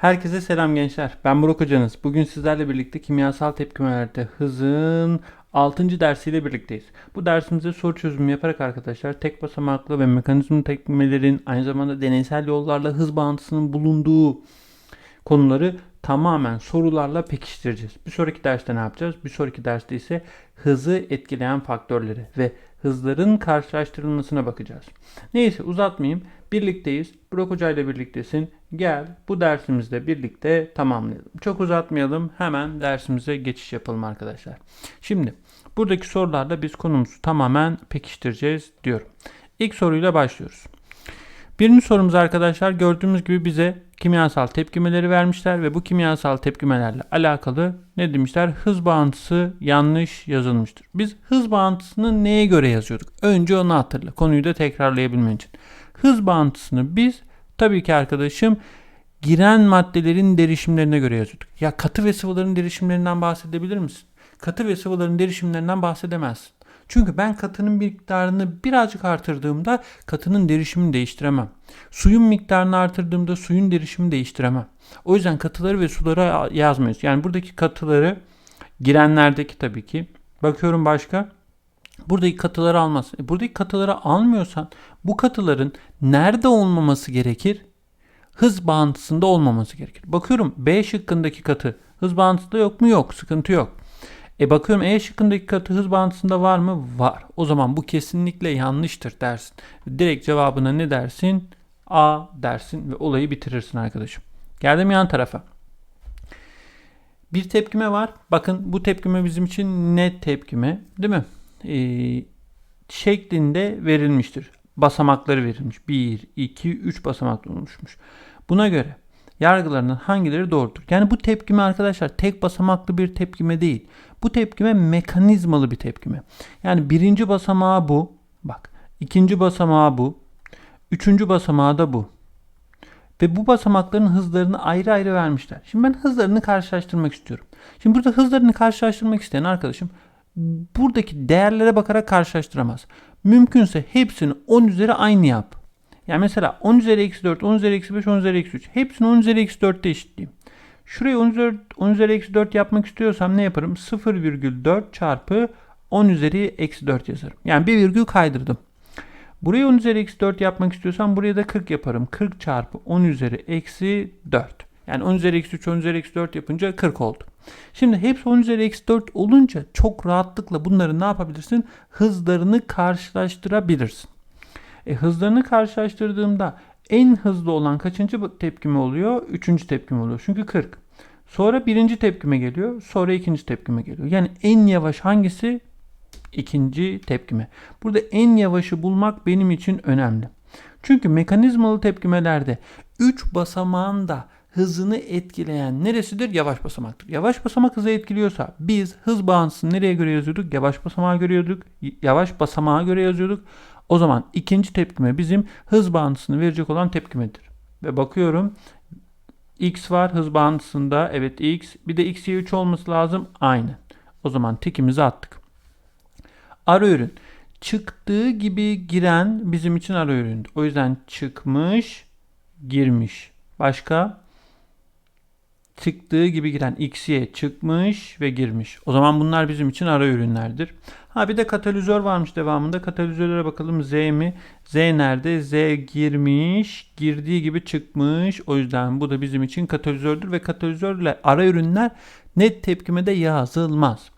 Herkese selam gençler. Ben Burak hocanız. Bugün sizlerle birlikte kimyasal tepkimelerde hızın 6. dersiyle birlikteyiz. Bu dersimizde soru çözümü yaparak arkadaşlar tek basamaklı ve mekanizma tepkimelerin aynı zamanda deneysel yollarla hız bağıntısının bulunduğu konuları tamamen sorularla pekiştireceğiz. Bir sonraki derste ne yapacağız? Bir sonraki derste ise hızı etkileyen faktörleri ve hızların karşılaştırılmasına bakacağız. Neyse uzatmayayım. Birlikteyiz. Burak Hoca ile birliktesin. Gel bu dersimizde birlikte tamamlayalım. Çok uzatmayalım. Hemen dersimize geçiş yapalım arkadaşlar. Şimdi buradaki sorularda biz konumuzu tamamen pekiştireceğiz diyorum. İlk soruyla başlıyoruz. Birinci sorumuz arkadaşlar gördüğümüz gibi bize kimyasal tepkimeleri vermişler ve bu kimyasal tepkimelerle alakalı ne demişler? Hız bağıntısı yanlış yazılmıştır. Biz hız bağıntısını neye göre yazıyorduk? Önce onu hatırla. Konuyu da tekrarlayabilmen için. Hız bağıntısını biz tabii ki arkadaşım giren maddelerin derişimlerine göre yazıyorduk. Ya katı ve sıvıların derişimlerinden bahsedebilir misin? Katı ve sıvıların derişimlerinden bahsedemezsin. Çünkü ben katının miktarını birazcık artırdığımda katının derişimini değiştiremem. Suyun miktarını artırdığımda suyun derişimini değiştiremem. O yüzden katıları ve suları yazmıyoruz. Yani buradaki katıları girenlerdeki tabii ki. Bakıyorum başka. Buradaki katıları almaz. E buradaki katıları almıyorsan bu katıların nerede olmaması gerekir? Hız bağıntısında olmaması gerekir. Bakıyorum B şıkkındaki katı hız bağıntısında yok mu? Yok. Sıkıntı yok. E bakıyorum E şıkkındaki katı hız bağıntısında var mı? Var. O zaman bu kesinlikle yanlıştır dersin. Direkt cevabına ne dersin? A dersin ve olayı bitirirsin arkadaşım. Geldim yan tarafa. Bir tepkime var. Bakın bu tepkime bizim için net tepkime değil mi? Ee, şeklinde verilmiştir. Basamakları verilmiş. 1, 2, 3 basamaklı oluşmuş. Buna göre yargılarının hangileri doğrudur? Yani bu tepkime arkadaşlar tek basamaklı bir tepkime değil. Bu tepkime mekanizmalı bir tepkime. Yani birinci basamağı bu. Bak. ikinci basamağı bu. Üçüncü basamağı da bu. Ve bu basamakların hızlarını ayrı ayrı vermişler. Şimdi ben hızlarını karşılaştırmak istiyorum. Şimdi burada hızlarını karşılaştırmak isteyen arkadaşım buradaki değerlere bakarak karşılaştıramaz. Mümkünse hepsini 10 üzeri aynı yap. Yani mesela 10 üzeri eksi 4, 10 üzeri eksi 5, 10 üzeri eksi 3. Hepsini 10 üzeri eksi 4'te eşitleyeyim. Şurayı 10 üzeri, 10 üzeri eksi 4 yapmak istiyorsam ne yaparım? 0,4 çarpı 10 üzeri eksi 4 yazarım. Yani bir virgül kaydırdım. Burayı 10 üzeri eksi 4 yapmak istiyorsam buraya da 40 yaparım. 40 çarpı 10 üzeri eksi 4. Yani 10 üzeri eksi 3, 10 üzeri eksi 4 yapınca 40 oldu. Şimdi hepsi 10 üzeri eksi 4 olunca çok rahatlıkla bunları ne yapabilirsin? Hızlarını karşılaştırabilirsin. E, hızlarını karşılaştırdığımda en hızlı olan kaçıncı tepkime oluyor? Üçüncü tepkime oluyor. Çünkü 40. Sonra birinci tepkime geliyor. Sonra ikinci tepkime geliyor. Yani en yavaş hangisi? İkinci tepkime. Burada en yavaşı bulmak benim için önemli. Çünkü mekanizmalı tepkimelerde 3 basamağın da hızını etkileyen neresidir? Yavaş basamaktır. Yavaş basamak hızı etkiliyorsa biz hız bağıntısını nereye göre yazıyorduk? Yavaş basamağa göre yazıyorduk. Yavaş basamağa göre yazıyorduk. O zaman ikinci tepkime bizim hız bağıntısını verecek olan tepkimedir. Ve bakıyorum x var hız bağıntısında. Evet x. Bir de x'ye 3 olması lazım. Aynı. O zaman tikimizi attık. Ara ürün. Çıktığı gibi giren bizim için ara üründü. O yüzden çıkmış, girmiş. Başka? Çıktığı gibi giren x'ye çıkmış ve girmiş. O zaman bunlar bizim için ara ürünlerdir. Ha bir de katalizör varmış devamında. Katalizörlere bakalım. Z mi? Z nerede? Z girmiş. Girdiği gibi çıkmış. O yüzden bu da bizim için katalizördür ve katalizörle ara ürünler net tepkimede yazılmaz.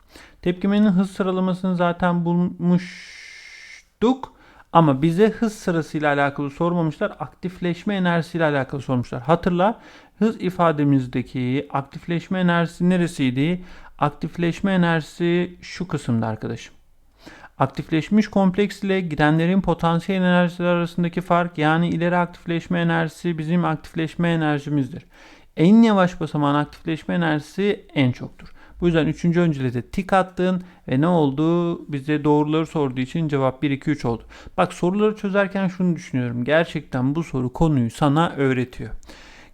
Tepkimenin hız sıralamasını zaten bulmuştuk. Ama bize hız sırasıyla alakalı sormamışlar. Aktifleşme enerjisiyle alakalı sormuşlar. Hatırla hız ifademizdeki aktifleşme enerjisi neresiydi? Aktifleşme enerjisi şu kısımda arkadaşım. Aktifleşmiş kompleks ile girenlerin potansiyel enerjileri arasındaki fark yani ileri aktifleşme enerjisi bizim aktifleşme enerjimizdir. En yavaş basamağın aktifleşme enerjisi en çoktur. Bu yüzden 3. öncülede tik attın ve ne oldu? Bize doğruları sorduğu için cevap 1, 2, 3 oldu. Bak soruları çözerken şunu düşünüyorum. Gerçekten bu soru konuyu sana öğretiyor.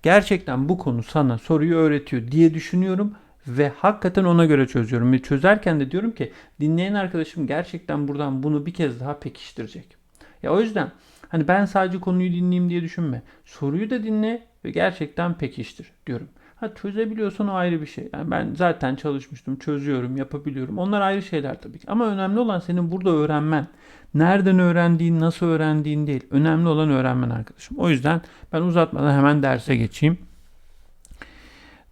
Gerçekten bu konu sana soruyu öğretiyor diye düşünüyorum ve hakikaten ona göre çözüyorum. Ve çözerken de diyorum ki dinleyen arkadaşım gerçekten buradan bunu bir kez daha pekiştirecek. Ya o yüzden Hani ben sadece konuyu dinleyeyim diye düşünme. Soruyu da dinle ve gerçekten pekiştir diyorum. Ha çözebiliyorsan o ayrı bir şey. Yani ben zaten çalışmıştım, çözüyorum, yapabiliyorum. Onlar ayrı şeyler tabii ki. Ama önemli olan senin burada öğrenmen. Nereden öğrendiğin, nasıl öğrendiğin değil. Önemli olan öğrenmen arkadaşım. O yüzden ben uzatmadan hemen derse geçeyim.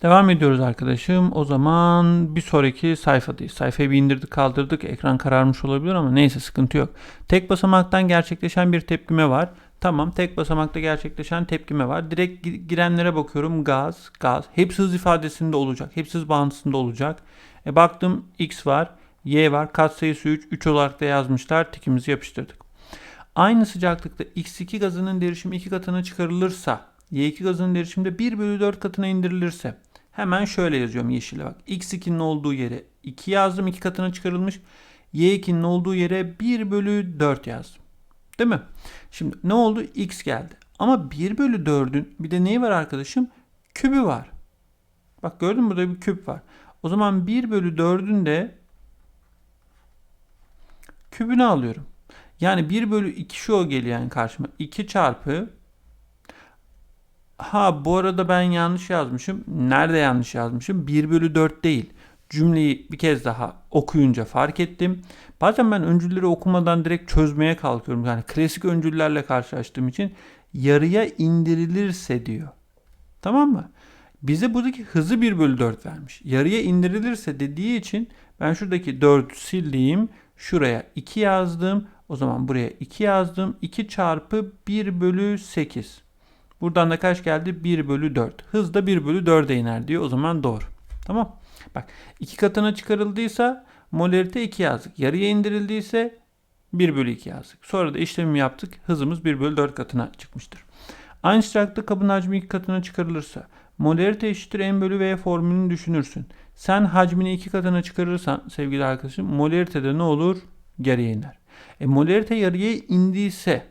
Devam ediyoruz arkadaşım. O zaman bir sonraki sayfadayız. Sayfayı bir indirdik kaldırdık. Ekran kararmış olabilir ama neyse sıkıntı yok. Tek basamaktan gerçekleşen bir tepkime var. Tamam tek basamakta gerçekleşen tepkime var. Direkt girenlere bakıyorum. Gaz, gaz. Hepsi hız ifadesinde olacak. Hepsi hız bağıntısında olacak. E baktım X var, Y var. Katsayısı 3. 3 olarak da yazmışlar. Tikimizi yapıştırdık. Aynı sıcaklıkta X2 gazının derişimi 2 katına çıkarılırsa Y2 gazının derişimi de 1 bölü 4 katına indirilirse hemen şöyle yazıyorum yeşile bak. X2'nin olduğu yere 2 yazdım 2 katına çıkarılmış. Y2'nin olduğu yere 1 bölü 4 yazdım. Değil mi? Şimdi ne oldu? X geldi. Ama 1 bölü 4'ün bir de neyi var arkadaşım? Kübü var. Bak gördün mü burada bir küp var. O zaman 1 bölü 4'ün de kübünü alıyorum. Yani 1 bölü 2 şu geliyor yani karşıma. 2 çarpı Ha bu arada ben yanlış yazmışım. Nerede yanlış yazmışım? 1 bölü 4 değil. Cümleyi bir kez daha okuyunca fark ettim. Bazen ben öncülleri okumadan direkt çözmeye kalkıyorum. Yani klasik öncüllerle karşılaştığım için yarıya indirilirse diyor. Tamam mı? Bize buradaki hızı 1 bölü 4 vermiş. Yarıya indirilirse dediği için ben şuradaki 4 sildiğim şuraya 2 yazdım. O zaman buraya 2 yazdım. 2 çarpı 1 bölü 8. Buradan da kaç geldi? 1 bölü 4. Hız da 1 bölü 4'e iner diyor. O zaman doğru. Tamam. Bak iki katına çıkarıldıysa molarite 2 yazdık. Yarıya indirildiyse 1 bölü 2 yazdık. Sonra da işlemi yaptık. Hızımız 1 bölü 4 katına çıkmıştır. Aynı sıcaklıkta kabın hacmi 2 katına çıkarılırsa molarite eşittir m bölü v formülünü düşünürsün. Sen hacmini 2 katına çıkarırsan sevgili arkadaşım molarite de ne olur? Geriye iner. E molarite yarıya indiyse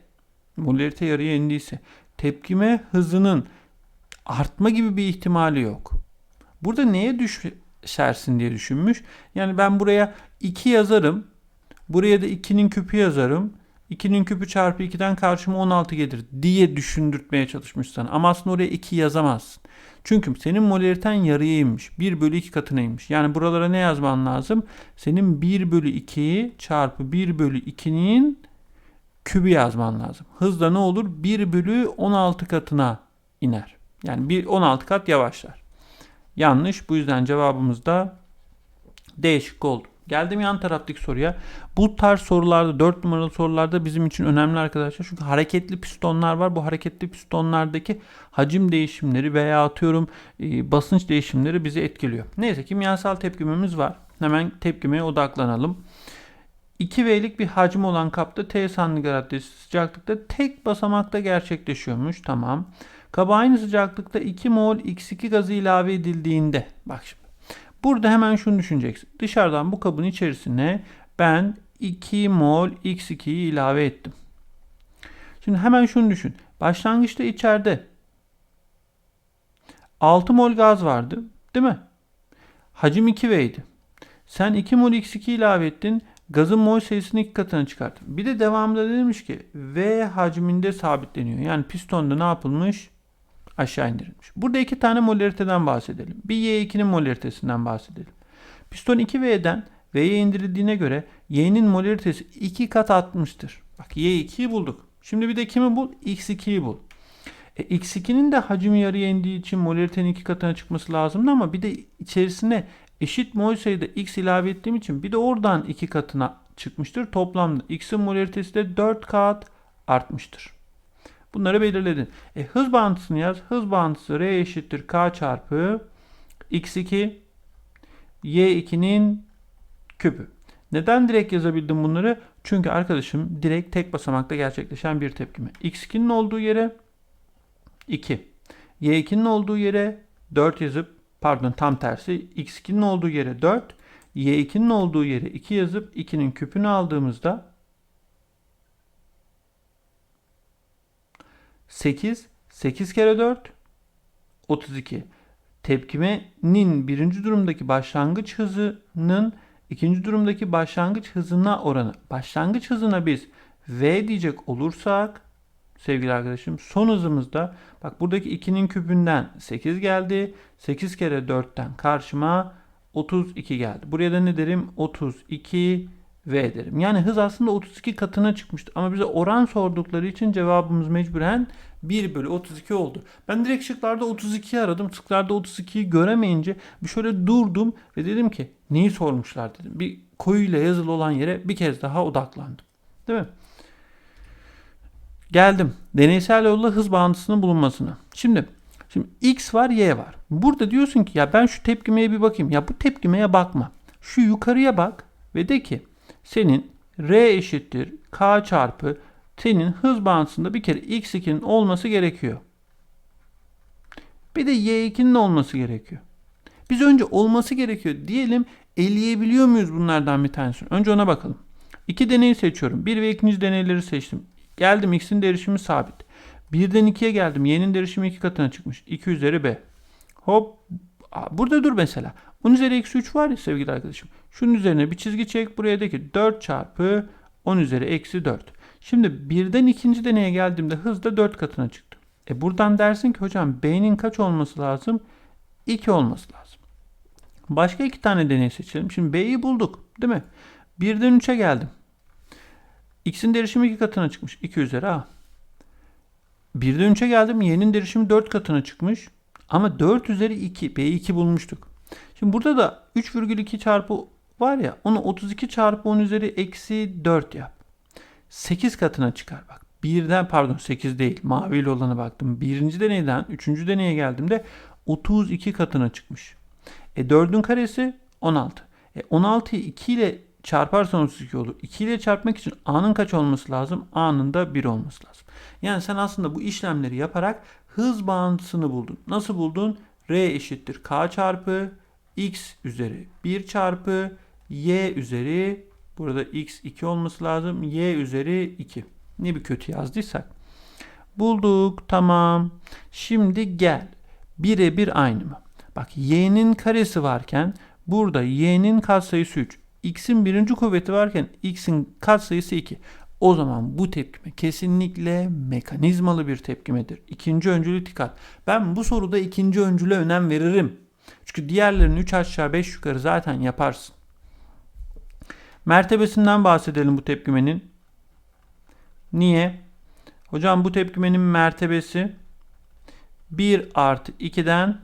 molarite yarıya indiyse tepkime hızının artma gibi bir ihtimali yok. Burada neye düşersin diye düşünmüş. Yani ben buraya 2 yazarım. Buraya da 2'nin küpü yazarım. 2'nin küpü çarpı 2'den karşıma 16 gelir diye düşündürtmeye çalışmış sana. Ama aslında oraya 2 yazamazsın. Çünkü senin molariten yarıya inmiş. 1 bölü 2 katına inmiş. Yani buralara ne yazman lazım? Senin 1 bölü 2 çarpı 1 bölü 2'nin kübü yazman lazım. Hızda ne olur? 1 bölü 16 katına iner. Yani bir 16 kat yavaşlar. Yanlış. Bu yüzden cevabımız da değişik oldu. Geldim yan taraftaki soruya. Bu tarz sorularda 4 numaralı sorularda bizim için önemli arkadaşlar. Çünkü hareketli pistonlar var. Bu hareketli pistonlardaki hacim değişimleri veya atıyorum e, basınç değişimleri bizi etkiliyor. Neyse kimyasal tepkimemiz var. Hemen tepkimeye odaklanalım. 2V'lik bir hacmi olan kapta T santigrat sıcaklıkta tek basamakta gerçekleşiyormuş. Tamam. Kaba aynı sıcaklıkta 2 mol X2 gazı ilave edildiğinde bak şimdi. Burada hemen şunu düşüneceksin. Dışarıdan bu kabın içerisine ben 2 mol X2'yi ilave ettim. Şimdi hemen şunu düşün. Başlangıçta içeride 6 mol gaz vardı. Değil mi? Hacim 2V'ydi. Sen 2 mol X2 ilave ettin. Gazın mol sayısını iki katına çıkarttın. Bir de devamında demiş ki V hacminde sabitleniyor. Yani pistonda ne yapılmış? Aşağı indirilmiş. Burada iki tane molariteden bahsedelim. Bir Y2'nin molaritesinden bahsedelim. Piston 2V'den V'ye indirildiğine göre Y'nin molaritesi 2 kat artmıştır. Bak Y2'yi bulduk. Şimdi bir de kimi bul? X2'yi bul. E, X2'nin de hacmi yarıya indiği için molaritenin 2 katına çıkması lazımdı ama bir de içerisine eşit mol sayıda X ilave ettiğim için bir de oradan 2 katına çıkmıştır. Toplamda X'in molaritesi de 4 kat artmıştır. Bunları belirledin. E, hız bağıntısını yaz. Hız bağıntısı R eşittir K çarpı X2 Y2'nin küpü. Neden direkt yazabildim bunları? Çünkü arkadaşım direkt tek basamakta gerçekleşen bir tepkime. X2'nin olduğu yere 2. Y2'nin olduğu yere 4 yazıp pardon tam tersi x2'nin olduğu yere 4, y2'nin olduğu yere 2 yazıp 2'nin küpünü aldığımızda 8, 8 kere 4, 32. Tepkimenin birinci durumdaki başlangıç hızının ikinci durumdaki başlangıç hızına oranı. Başlangıç hızına biz v diyecek olursak sevgili arkadaşım. Son hızımızda bak buradaki 2'nin küpünden 8 geldi. 8 kere 4'ten karşıma 32 geldi. Buraya da ne derim? 32 V derim. Yani hız aslında 32 katına çıkmıştı. Ama bize oran sordukları için cevabımız mecburen 1 bölü 32 oldu. Ben direkt şıklarda 32'yi aradım. Şıklarda 32'yi göremeyince bir şöyle durdum ve dedim ki neyi sormuşlar dedim. Bir koyuyla yazılı olan yere bir kez daha odaklandım. Değil mi? Geldim. Deneysel yolla hız bağıntısının bulunmasına. Şimdi Şimdi x var y var. Burada diyorsun ki ya ben şu tepkimeye bir bakayım. Ya bu tepkimeye bakma. Şu yukarıya bak ve de ki senin r eşittir k çarpı senin hız bağıntısında bir kere x2'nin olması gerekiyor. Bir de y2'nin olması gerekiyor. Biz önce olması gerekiyor diyelim eleyebiliyor muyuz bunlardan bir tanesini? Önce ona bakalım. İki deneyi seçiyorum. Bir ve ikinci deneyleri seçtim. Geldim x'in derişimi sabit. Birden 2'ye geldim. Y'nin derişimi 2 katına çıkmış. 2 üzeri B. Hop. Burada dur mesela. 10 üzeri eksi 3 var ya sevgili arkadaşım. Şunun üzerine bir çizgi çek. Buraya de ki 4 çarpı 10 üzeri eksi 4. Şimdi birden ikinci deneye geldiğimde hız da 4 katına çıktı. E buradan dersin ki hocam B'nin kaç olması lazım? 2 olması lazım. Başka iki tane deney seçelim. Şimdi B'yi bulduk değil mi? Birden 3'e geldim. X'in derişimi 2 katına çıkmış. 2 üzeri A. Birden 3'e geldim. Y'nin derişimi 4 katına çıkmış. Ama 4 üzeri 2. B2 bulmuştuk. Şimdi burada da 3,2 çarpı var ya onu 32 çarpı 10 üzeri eksi 4 yap. 8 katına çıkar bak. Birden pardon 8 değil maviyle olana baktım. Birinci deneyden üçüncü deneye geldiğimde 32 katına çıkmış. E 4'ün karesi 16. E 16'yı 2 ile çarparsan 32 olur. 2 ile çarpmak için A'nın kaç olması lazım? A'nın da 1 olması lazım. Yani sen aslında bu işlemleri yaparak hız bağıntısını buldun. Nasıl buldun? R eşittir K çarpı X üzeri 1 çarpı Y üzeri burada X 2 olması lazım. Y üzeri 2. Ne bir kötü yazdıysak. Bulduk. Tamam. Şimdi gel. Birebir aynı mı? Bak y'nin karesi varken burada y'nin katsayısı 3. x'in birinci kuvveti varken x'in katsayısı 2. O zaman bu tepkime kesinlikle mekanizmalı bir tepkimedir. İkinci öncülü dikkat. Ben bu soruda ikinci öncüle önem veririm. Çünkü diğerlerini 3 aşağı 5 yukarı zaten yaparsın. Mertebesinden bahsedelim bu tepkimenin. Niye? Hocam bu tepkimenin mertebesi 1 artı 2'den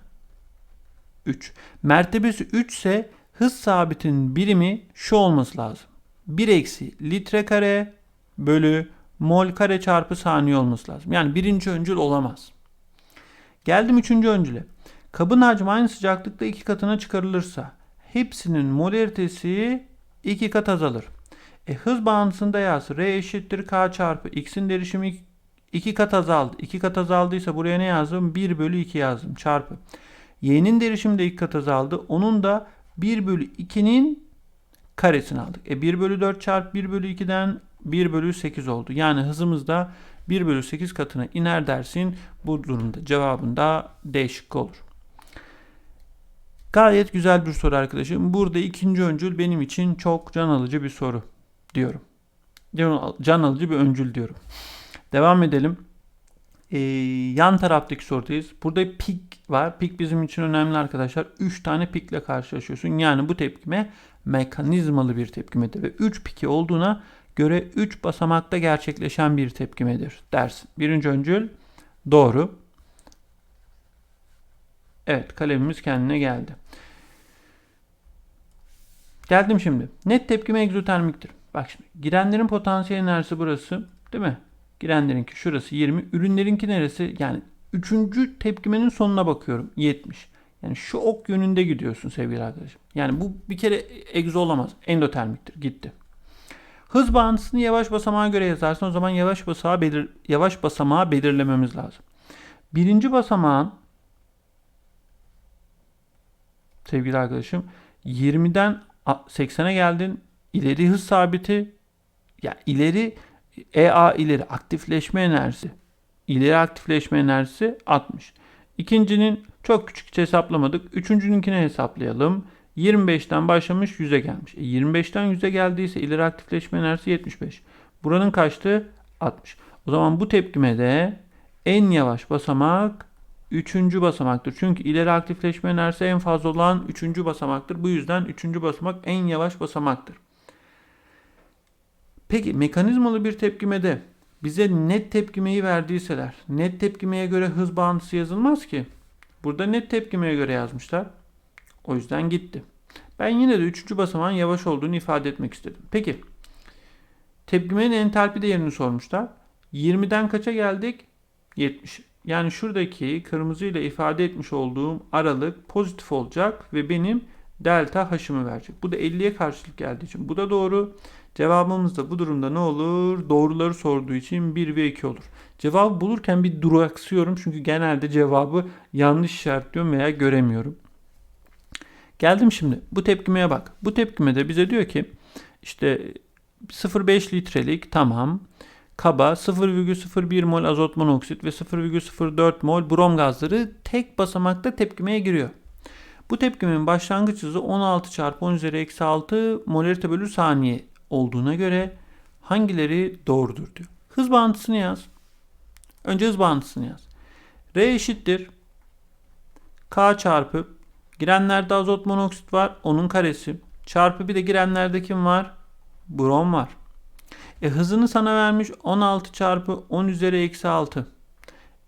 3. Mertebesi 3 ise hız sabitinin birimi şu olması lazım. 1 eksi litre kare bölü mol kare çarpı saniye olması lazım. Yani birinci öncül olamaz. Geldim üçüncü öncüle. Kabın hacmi aynı sıcaklıkta iki katına çıkarılırsa hepsinin molaritesi iki kat azalır. E, hız bağıntısında yaz. R eşittir K çarpı X'in derişimi 2 kat azaldı. 2 kat azaldıysa buraya ne yazdım? 1 bölü 2 yazdım. Çarpı. Y'nin derişimi de 2 kat azaldı. Onun da 1 bölü 2'nin karesini aldık. E 1 bölü 4 çarpı 1 bölü 2'den 1 bölü 8 oldu. Yani hızımız da 1 bölü 8 katına iner dersin. Bu durumda cevabında D şıkkı olur. Gayet güzel bir soru arkadaşım. Burada ikinci öncül benim için çok can alıcı bir soru diyorum. Can alıcı bir öncül diyorum. Devam edelim. Ee, yan taraftaki sorudayız. Burada pik var. Pik bizim için önemli arkadaşlar. 3 tane pikle karşılaşıyorsun. Yani bu tepkime mekanizmalı bir tepkimedir. Ve 3 piki olduğuna göre 3 basamakta gerçekleşen bir tepkimedir dersin. Birinci öncül doğru. Evet kalemimiz kendine geldi. Geldim şimdi. Net tepkime egzotermiktir. Bak şimdi girenlerin potansiyel enerjisi burası değil mi? Girenlerinki şurası 20. Ürünlerinki neresi? Yani üçüncü tepkimenin sonuna bakıyorum. 70. Yani şu ok yönünde gidiyorsun sevgili arkadaşım. Yani bu bir kere egzo olamaz. Endotermiktir. Gitti. Hız bağıntısını yavaş basamağa göre yazarsın. O zaman yavaş basamağı, belir yavaş basamağı belirlememiz lazım. Birinci basamağın sevgili arkadaşım 20'den 80'e geldin. İleri hız sabiti ya yani ileri EA ileri aktifleşme enerjisi. İleri aktifleşme enerjisi 60. İkincinin çok küçük hesaplamadık. Üçüncününkini hesaplayalım. 25'ten başlamış 100'e gelmiş. E 25'ten 100'e geldiyse ileri aktifleşme enerjisi 75. Buranın kaçtı? 60. O zaman bu tepkimede en yavaş basamak 3. basamaktır. Çünkü ileri aktifleşme enerjisi en fazla olan 3. basamaktır. Bu yüzden 3. basamak en yavaş basamaktır. Peki mekanizmalı bir tepkimede bize net tepkimeyi verdiyseler net tepkimeye göre hız bağıntısı yazılmaz ki. Burada net tepkimeye göre yazmışlar. O yüzden gitti. Ben yine de 3. basamağın yavaş olduğunu ifade etmek istedim. Peki tepkimenin entalpi değerini sormuşlar. 20'den kaça geldik? 70. Yani şuradaki kırmızıyla ifade etmiş olduğum aralık pozitif olacak ve benim delta h'ımı verecek. Bu da 50'ye karşılık geldiği için. Bu da doğru. Cevabımız da bu durumda ne olur? Doğruları sorduğu için 1 ve 2 olur. Cevabı bulurken bir duraksıyorum çünkü genelde cevabı yanlış işaretliyorum veya göremiyorum. Geldim şimdi bu tepkimeye bak. Bu tepkimede bize diyor ki işte 0,5 litrelik tamam kaba 0,01 mol azot monoksit ve 0,04 mol brom gazları tek basamakta tepkimeye giriyor. Bu tepkimenin başlangıç hızı 16 çarpı 10 üzeri eksi 6 molarite bölü saniye olduğuna göre hangileri doğrudur diyor. Hız bağıntısını yaz. Önce hız bağıntısını yaz. R eşittir. K çarpı girenlerde azot monoksit var. Onun karesi. Çarpı bir de girenlerde kim var? Brom var. E hızını sana vermiş 16 çarpı 10 üzeri eksi 6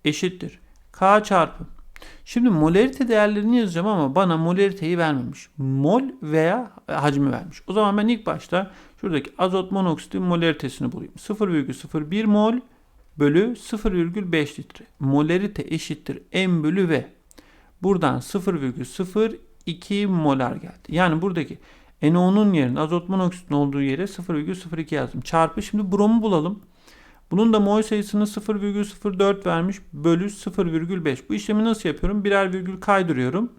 eşittir. K çarpı. Şimdi molarite değerlerini yazacağım ama bana molariteyi vermemiş. Mol veya hacmi vermiş. O zaman ben ilk başta şuradaki azot monoksitin molaritesini bulayım. 0,01 mol bölü 0,5 litre. Molarite eşittir M bölü V. Buradan 0,02 molar geldi. Yani buradaki NO'nun yerine azot monoksitin olduğu yere 0,02 yazdım. Çarpı şimdi bromu bulalım. Bunun da mol sayısını 0,04 vermiş bölü 0,5. Bu işlemi nasıl yapıyorum? Birer virgül kaydırıyorum.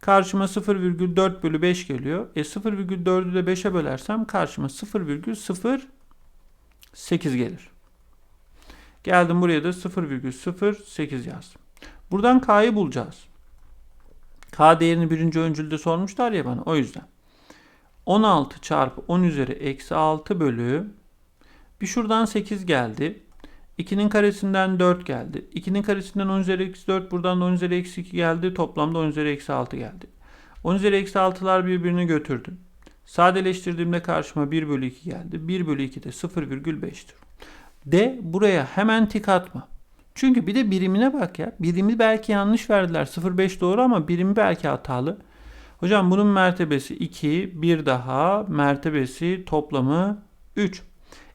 Karşıma 0,4 bölü 5 geliyor. E 0,4'ü de 5'e bölersem karşıma 0,08 gelir. Geldim buraya da 0,08 yazdım. Buradan K'yı bulacağız. K değerini birinci öncülde sormuşlar ya bana o yüzden. 16 çarpı 10 üzeri eksi 6 bölü bir şuradan 8 geldi. 2'nin karesinden 4 geldi. 2'nin karesinden 10 üzeri eksi 4 buradan da 10 üzeri eksi 2 geldi. Toplamda 10 üzeri eksi 6 geldi. 10 üzeri eksi 6'lar birbirini götürdü. Sadeleştirdiğimde karşıma 1 bölü 2 geldi. 1 bölü 2 de 0,5'tir. De buraya hemen tik atma. Çünkü bir de birimine bak ya. Birimi belki yanlış verdiler. 0,5 doğru ama birimi belki hatalı. Hocam bunun mertebesi 2, bir daha mertebesi toplamı 3.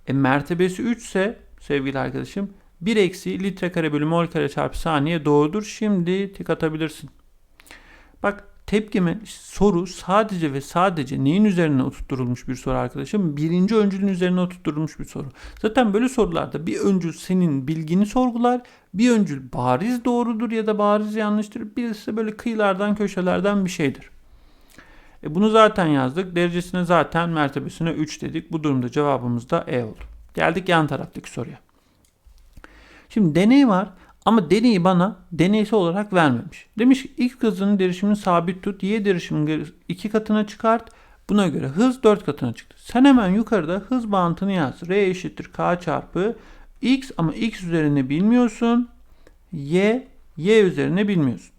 E mertebesi 3 ise sevgili arkadaşım 1 eksi litre kare bölü mol kare çarpı saniye doğrudur. Şimdi tik atabilirsin. Bak tepkime soru sadece ve sadece neyin üzerine oturtulmuş bir soru arkadaşım? Birinci öncülün üzerine oturtulmuş bir soru. Zaten böyle sorularda bir öncül senin bilgini sorgular. Bir öncül bariz doğrudur ya da bariz yanlıştır. Birisi böyle kıyılardan köşelerden bir şeydir. E bunu zaten yazdık. Derecesine zaten mertebesine 3 dedik. Bu durumda cevabımız da E oldu. Geldik yan taraftaki soruya. Şimdi deney var ama deneyi bana deneysel olarak vermemiş. Demiş ki ilk hızının derişimini sabit tut. Y derişimini 2 katına çıkart. Buna göre hız 4 katına çıktı. Sen hemen yukarıda hız bağıntını yaz. R eşittir K çarpı X ama X üzerine bilmiyorsun. Y, Y üzerine bilmiyorsun.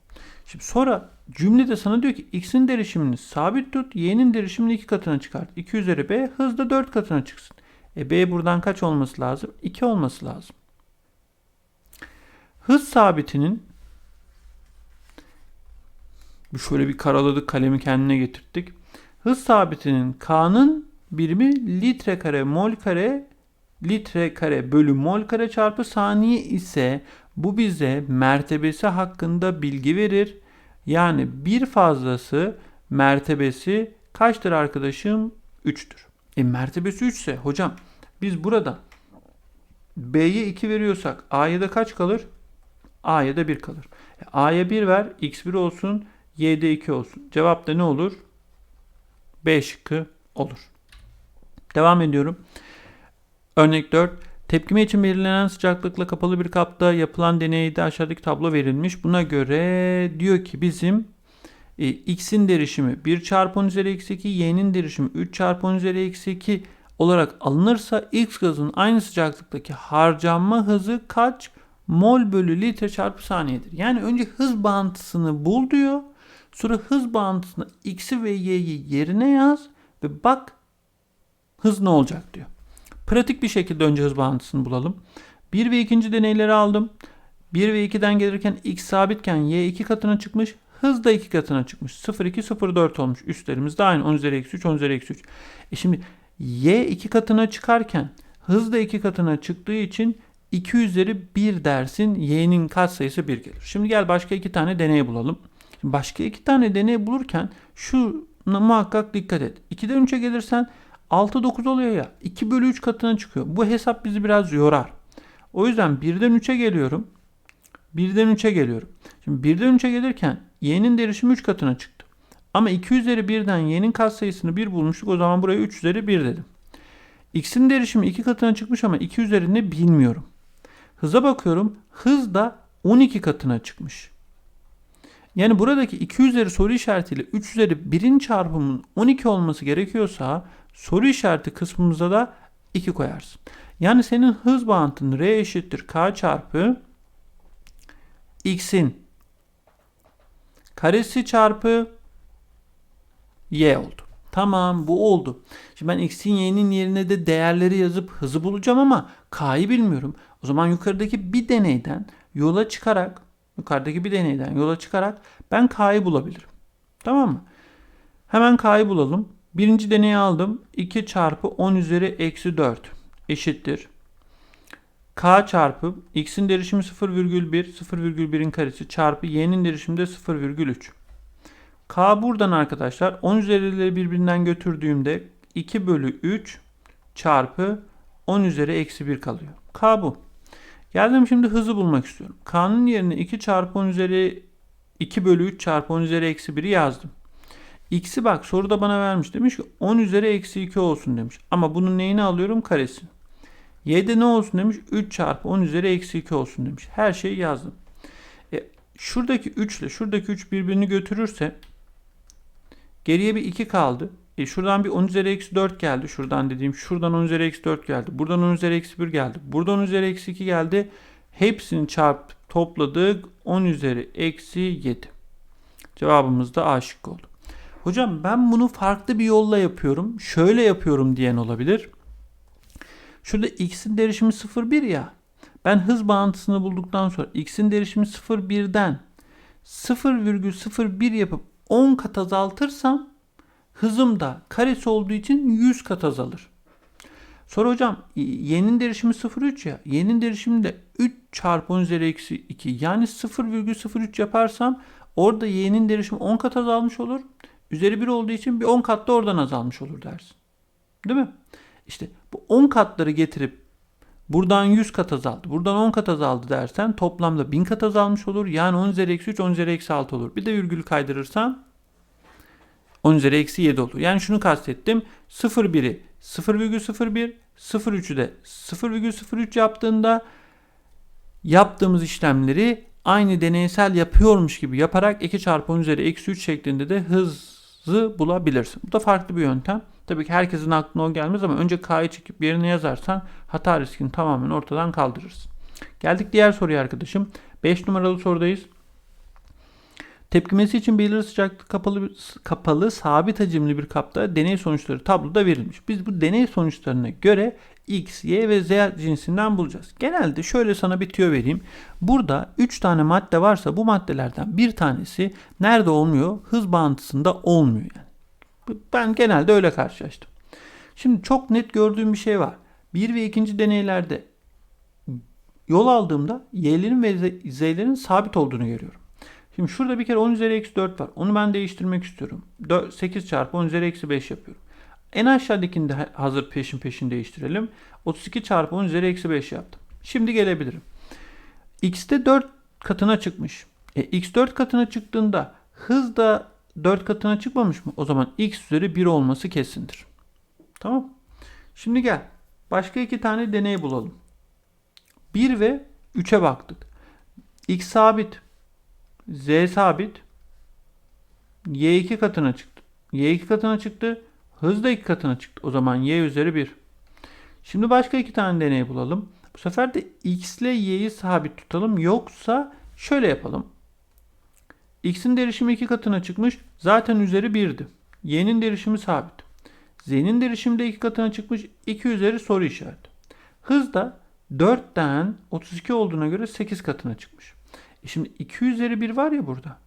Şimdi sonra cümlede sana diyor ki x'in derişimini sabit tut, y'nin derişimini 2 katına çıkart. 2 üzeri b hız da 4 katına çıksın. E b buradan kaç olması lazım? 2 olması lazım. Hız sabitinin şöyle bir karaladık kalemi kendine getirttik. Hız sabitinin k'nın birimi litre kare mol kare litre kare bölü mol kare çarpı saniye ise bu bize mertebesi hakkında bilgi verir. Yani bir fazlası mertebesi kaçtır arkadaşım? 3'tür. E mertebesi 3 ise hocam biz burada B'ye 2 veriyorsak A'ya da kaç kalır? A'ya da 1 kalır. E, A'ya 1 ver, X1 olsun, Y'de 2 olsun. Cevap da ne olur? B şıkkı olur. Devam ediyorum. Örnek 4. Tepkime için belirlenen sıcaklıkla kapalı bir kapta yapılan deneyde aşağıdaki tablo verilmiş. Buna göre diyor ki bizim e, x'in derişimi 1 çarpı 10 üzeri eksi 2, y'nin derişimi 3 çarpı 10 üzeri eksi 2 olarak alınırsa X gazının aynı sıcaklıktaki harcanma hızı kaç mol bölü litre çarpı saniyedir? Yani önce hız bağıntısını bul diyor. Sonra hız bağıntısına X'i ve Y'yi yerine yaz ve bak hız ne olacak diyor. Pratik bir şekilde önce hız bağıntısını bulalım. 1 ve 2. deneyleri aldım. 1 ve 2'den gelirken x sabitken y 2 katına çıkmış. Hız da 2 katına çıkmış. 0,2 0,4 olmuş. Üstlerimiz de aynı. 10 üzeri eksi 3 10 üzeri eksi 3. E şimdi y 2 katına çıkarken hız da 2 katına çıktığı için 2 üzeri 1 dersin. y'nin katsayısı 1 gelir. Şimdi gel başka iki tane deney bulalım. Başka iki tane deney bulurken şuna muhakkak dikkat et. 2'den 3'e gelirsen 6 9 oluyor ya. 2 bölü 3 katına çıkıyor. Bu hesap bizi biraz yorar. O yüzden 1'den 3'e geliyorum. 1'den 3'e geliyorum. Şimdi 1'den 3'e gelirken y'nin derişimi 3 katına çıktı. Ama 2 üzeri 1'den y'nin katsayısını 1 bulmuştuk. O zaman buraya 3 üzeri 1 dedim. x'in derişimi 2 katına çıkmış ama 2 üzerinde bilmiyorum. Hıza bakıyorum. Hız da 12 katına çıkmış. Yani buradaki 2 üzeri soru işaretiyle 3 üzeri 1'in çarpımının 12 olması gerekiyorsa soru işareti kısmımıza da 2 koyarsın. Yani senin hız bağıntın R eşittir K çarpı X'in karesi çarpı Y oldu. Tamam bu oldu. Şimdi ben X'in Y'nin yerine de değerleri yazıp hızı bulacağım ama K'yı bilmiyorum. O zaman yukarıdaki bir deneyden yola çıkarak yukarıdaki bir deneyden yola çıkarak ben K'yı bulabilirim. Tamam mı? Hemen K'yı bulalım. Birinci deneyi aldım. 2 çarpı 10 üzeri eksi 4 eşittir. K çarpı x'in derişimi 0,1, 0,1'in karesi çarpı y'nin derişimi de 0,3. K buradan arkadaşlar 10 üzerileri birbirinden götürdüğümde 2 bölü 3 çarpı 10 üzeri eksi 1 kalıyor. K bu. Geldim şimdi hızı bulmak istiyorum. K'nın yerine 2 çarpı 10 üzeri 2 bölü 3 çarpı 10 üzeri eksi 1'i yazdım. X'i bak soruda bana vermiş. Demiş ki 10 üzeri eksi 2 olsun demiş. Ama bunun neyini alıyorum? Karesini. Y'de ne olsun demiş? 3 çarpı 10 üzeri eksi 2 olsun demiş. Her şeyi yazdım. E, şuradaki 3 ile şuradaki 3 birbirini götürürse geriye bir 2 kaldı. E, şuradan bir 10 üzeri eksi 4 geldi. Şuradan dediğim şuradan 10 üzeri eksi 4 geldi. Buradan 10 üzeri eksi 1 geldi. Buradan 10 üzeri eksi 2 geldi. Hepsini çarp topladık. 10 üzeri eksi 7. Cevabımız da A oldu. Hocam ben bunu farklı bir yolla yapıyorum. Şöyle yapıyorum diyen olabilir. Şurada x'in derişimi 0,1 ya. Ben hız bağıntısını bulduktan sonra x'in derişimi 0,1'den 0,01 yapıp 10 kat azaltırsam hızım da karesi olduğu için 100 kat azalır. Sonra hocam y'nin derişimi 0,3 ya. Y'nin derişimi de 3 çarpı 10 üzeri eksi 2. Yani 0,03 yaparsam orada y'nin derişimi 10 kat azalmış olur. Üzeri 1 olduğu için bir 10 kat da oradan azalmış olur dersin. Değil mi? İşte bu 10 katları getirip buradan 100 kat azaldı, buradan 10 kat azaldı dersen toplamda 1000 kat azalmış olur. Yani 10 üzeri eksi 3, 10 üzeri eksi 6 olur. Bir de virgül kaydırırsan 10 üzeri eksi 7 olur. Yani şunu kastettim. 0,1'i 0,01, 0,3'ü de 0,03 yaptığında yaptığımız işlemleri aynı deneysel yapıyormuş gibi yaparak 2 çarpı 10 üzeri eksi 3 şeklinde de hızı bulabilirsin. Bu da farklı bir yöntem. Tabii ki herkesin aklına o gelmez ama önce K'yı çekip yerine yazarsan hata riskini tamamen ortadan kaldırırsın. Geldik diğer soruya arkadaşım. 5 numaralı sorudayız. Tepkimesi için belirli sıcaklık kapalı, kapalı sabit hacimli bir kapta deney sonuçları tabloda verilmiş. Biz bu deney sonuçlarına göre X, Y ve Z cinsinden bulacağız. Genelde şöyle sana bir tüyo vereyim. Burada 3 tane madde varsa bu maddelerden bir tanesi nerede olmuyor? Hız bağıntısında olmuyor yani. Ben genelde öyle karşılaştım. Şimdi çok net gördüğüm bir şey var. Bir ve ikinci deneylerde yol aldığımda y'lerin ve z'lerin sabit olduğunu görüyorum. Şimdi şurada bir kere 10 üzeri eksi 4 var. Onu ben değiştirmek istiyorum. 4, 8 çarpı 10 üzeri eksi 5 yapıyorum. En aşağıdakini de hazır peşin peşin değiştirelim. 32 çarpı 10 üzeri eksi 5 yaptım. Şimdi gelebilirim. X'te 4 katına çıkmış. E, X 4 katına çıktığında hız da 4 katına çıkmamış mı? O zaman x üzeri 1 olması kesindir. Tamam. Şimdi gel. Başka iki tane deney bulalım. 1 ve 3'e baktık. x sabit. Z sabit. y 2 katına çıktı. y 2 katına çıktı. Hız da 2 katına çıktı. O zaman y üzeri 1. Şimdi başka iki tane deney bulalım. Bu sefer de x ile y'yi sabit tutalım. Yoksa şöyle yapalım. x'in derişimi iki katına çıkmış. Zaten üzeri 1'di. y'nin derişimi sabit. z'nin derişimi de iki katına çıkmış. 2 üzeri soru işareti. Hız da 4'ten 32 olduğuna göre 8 katına çıkmış. Şimdi 2 üzeri 1 var ya burada.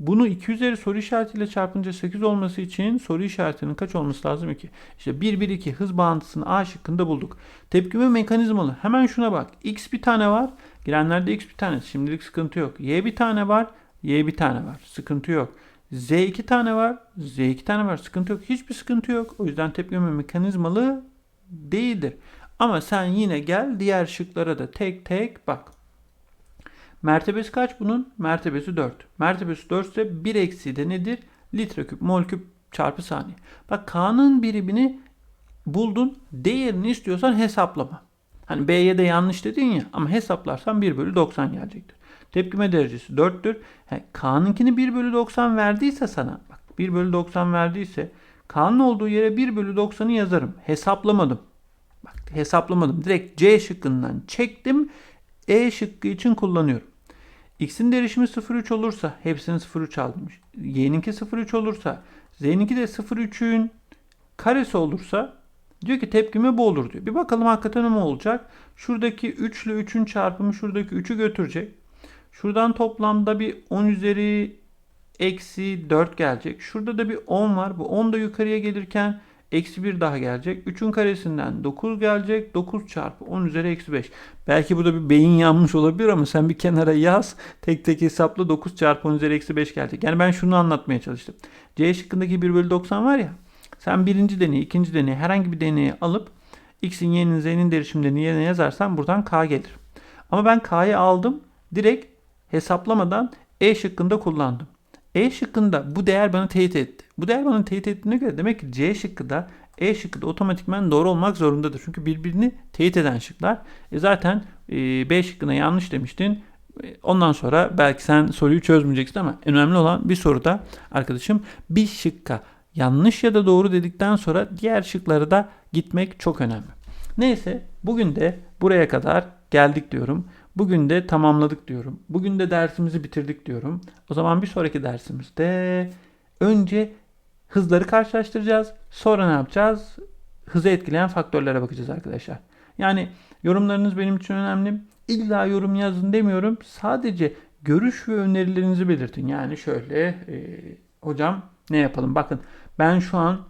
Bunu 2 üzeri soru işaretiyle çarpınca 8 olması için soru işaretinin kaç olması lazım ki? İşte 1 1 2 hız bağıntısını A şıkkında bulduk. Tepkime mekanizmalı. Hemen şuna bak. X bir tane var. Girenlerde X bir tane. Şimdilik sıkıntı yok. Y bir tane var. Y bir tane var. Sıkıntı yok. Z iki tane var. Z iki tane var. Sıkıntı yok. Hiçbir sıkıntı yok. O yüzden tepkime mekanizmalı değildir. Ama sen yine gel diğer şıklara da tek tek bak. Mertebesi kaç bunun? Mertebesi 4. Mertebesi 4 ise 1 eksi de nedir? Litre küp, mol küp çarpı saniye. Bak K'nın birimini buldun. Değerini istiyorsan hesaplama. Hani B'ye de yanlış dedin ya ama hesaplarsan 1 bölü 90 gelecektir. Tepkime derecesi 4'tür. He, K'nınkini 1 bölü 90 verdiyse sana bak 1 bölü 90 verdiyse K'nın olduğu yere 1 bölü 90'ı yazarım. Hesaplamadım. Bak hesaplamadım. Direkt C şıkkından çektim. E şıkkı için kullanıyorum. X'in derişimi 0,3 olursa hepsini 0,3 aldım. Y'ninki 0,3 olursa Z'ninki de 0,3'ün karesi olursa diyor ki tepkime bu olur diyor. Bir bakalım hakikaten ne olacak? Şuradaki 3 ile 3'ün çarpımı şuradaki 3'ü götürecek. Şuradan toplamda bir 10 üzeri eksi 4 gelecek. Şurada da bir 10 var. Bu 10 da yukarıya gelirken Eksi 1 daha gelecek. 3'ün karesinden 9 gelecek. 9 çarpı 10 üzeri eksi 5. Belki burada bir beyin yanmış olabilir ama sen bir kenara yaz. Tek tek hesapla 9 çarpı 10 üzeri eksi 5 gelecek. Yani ben şunu anlatmaya çalıştım. C şıkkındaki 1 bölü 90 var ya. Sen birinci deneyi, ikinci deneyi herhangi bir deneyi alıp x'in, y'nin, z'nin derişimlerini yerine yazarsan buradan k gelir. Ama ben k'yı aldım. Direkt hesaplamadan E şıkkında kullandım. E şıkkında bu değer bana teyit etti. Bu değer bana teyit ettiğine göre demek ki C şıkkı da E şıkkı da otomatikman doğru olmak zorundadır. Çünkü birbirini teyit eden şıklar. E zaten e, B şıkkına yanlış demiştin. E, ondan sonra belki sen soruyu çözmeyeceksin ama önemli olan bir soruda arkadaşım bir şıkka yanlış ya da doğru dedikten sonra diğer şıkları da gitmek çok önemli. Neyse bugün de buraya kadar geldik diyorum. Bugün de tamamladık diyorum. Bugün de dersimizi bitirdik diyorum. O zaman bir sonraki dersimizde önce hızları karşılaştıracağız. Sonra ne yapacağız? Hızı etkileyen faktörlere bakacağız arkadaşlar. Yani yorumlarınız benim için önemli. İlla yorum yazın demiyorum. Sadece görüş ve önerilerinizi belirtin. Yani şöyle e, hocam ne yapalım? Bakın ben şu an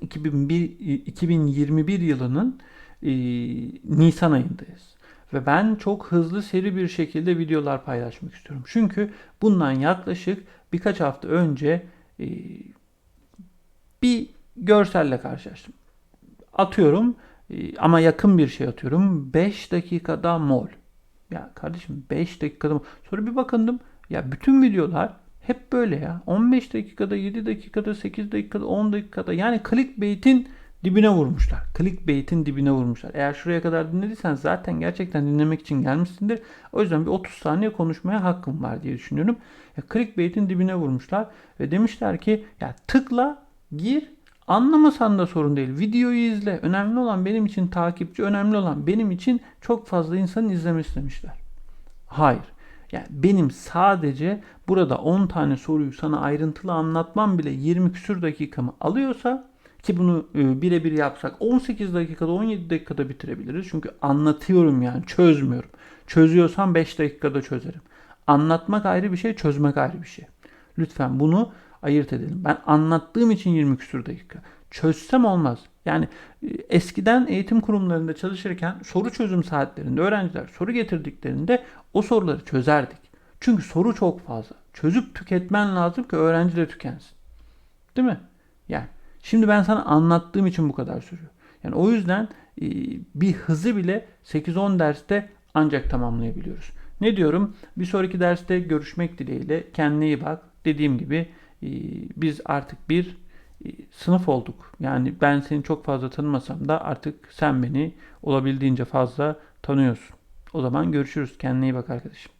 2001, 2021 yılının e, Nisan ayındayız. Ve ben çok hızlı seri bir şekilde videolar paylaşmak istiyorum. Çünkü bundan yaklaşık birkaç hafta önce e, bir görselle karşılaştım. Atıyorum e, ama yakın bir şey atıyorum. 5 dakikada mol. Ya kardeşim 5 dakikada mol. Sonra bir bakındım. Ya bütün videolar hep böyle ya. 15 dakikada, 7 dakikada, 8 dakikada, 10 dakikada. Yani clickbait'in dibine vurmuşlar. Clickbait'in dibine vurmuşlar. Eğer şuraya kadar dinlediysen zaten gerçekten dinlemek için gelmişsindir. O yüzden bir 30 saniye konuşmaya hakkım var diye düşünüyorum. Ya clickbait'in dibine vurmuşlar ve demişler ki ya tıkla, gir, anlamasan da sorun değil. Videoyu izle. Önemli olan benim için takipçi, önemli olan benim için çok fazla insanın izlemesi demişler. Hayır. Yani benim sadece burada 10 tane soruyu sana ayrıntılı anlatmam bile 20 küsür dakikamı alıyorsa ki bunu e, birebir yapsak 18 dakikada 17 dakikada bitirebiliriz. Çünkü anlatıyorum yani çözmüyorum. Çözüyorsam 5 dakikada çözerim. Anlatmak ayrı bir şey, çözmek ayrı bir şey. Lütfen bunu ayırt edelim. Ben anlattığım için 20 küsur dakika. Çözsem olmaz. Yani e, eskiden eğitim kurumlarında çalışırken soru çözüm saatlerinde öğrenciler soru getirdiklerinde o soruları çözerdik. Çünkü soru çok fazla. Çözüp tüketmen lazım ki öğrenci de tükensin. Değil mi? Yani Şimdi ben sana anlattığım için bu kadar sürüyor. Yani o yüzden e, bir hızı bile 8-10 derste ancak tamamlayabiliyoruz. Ne diyorum? Bir sonraki derste görüşmek dileğiyle. Kendine iyi bak. Dediğim gibi e, biz artık bir e, sınıf olduk. Yani ben seni çok fazla tanımasam da artık sen beni olabildiğince fazla tanıyorsun. O zaman görüşürüz. Kendine iyi bak arkadaşım.